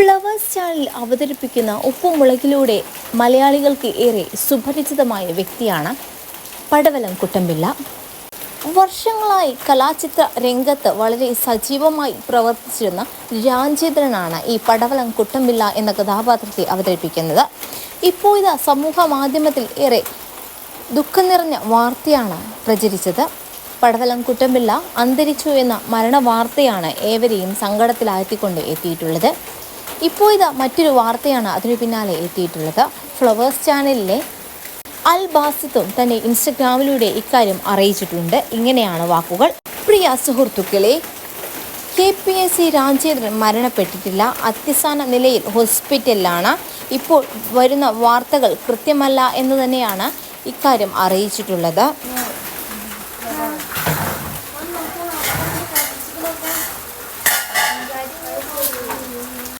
Flowers ചാനലിൽ അവതരിപ്പിക്കുന്ന ഉപ്പുമുളകിലൂടെ മലയാളികൾക്ക് ഏറെ സുപരിചിതമായ വ്യക്തിയാണ് പടവലം കുട്ടമ്പിള്ള. വർഷങ്ങളായി കലാചിത്ര രംഗത്ത് വളരെ സജീവമായി പ്രവർത്തിച്ചിരുന്ന രാജേന്ദ്രനാണ് ഈ പടവലം കുട്ടമ്പിള്ള എന്ന കഥാപാത്രത്തെ അവതരിപ്പിക്കുന്നത്. ഇപ്പോൾ ഇത് സമൂഹ മാധ്യമത്തിൽ ഏറെ ദുഃഖം നിറഞ്ഞ വാർത്തയാണ് പ്രചരിച്ചത്. പടവലം കുട്ടമ്പിള്ള അന്തരിച്ചു എന്ന മരണ വാർത്തയാണ് ഏവരെയും സങ്കടത്തിലാഴ്ത്തിക്കൊണ്ട് എത്തിയിട്ടുള്ളത്. ഇപ്പോൾ ഇതാ മറ്റൊരു വാർത്തയാണ് അതിനു പിന്നാലെ എത്തിയിട്ടുള്ളത്. ഫ്ലവേഴ്സ് ചാനലിലെ അൽ ബാസിത്തും തന്റെ ഇൻസ്റ്റഗ്രാമിലൂടെ ഇക്കാര്യം അറിയിച്ചിട്ടുണ്ട്. ഇങ്ങനെയാണ് വാക്കുകൾ. പ്രിയ സുഹൃത്തുക്കളെ K P S C Rajendran മരണപ്പെട്ടിട്ടില്ല. അത്യസാന നിലയിൽ ഹോസ്പിറ്റലിലാണ്. ഇപ്പോൾ വരുന്ന വാർത്തകൾ കൃത്യമല്ല എന്ന് തന്നെയാണ് ഇക്കാര്യം അറിയിച്ചിട്ടുള്ളത്.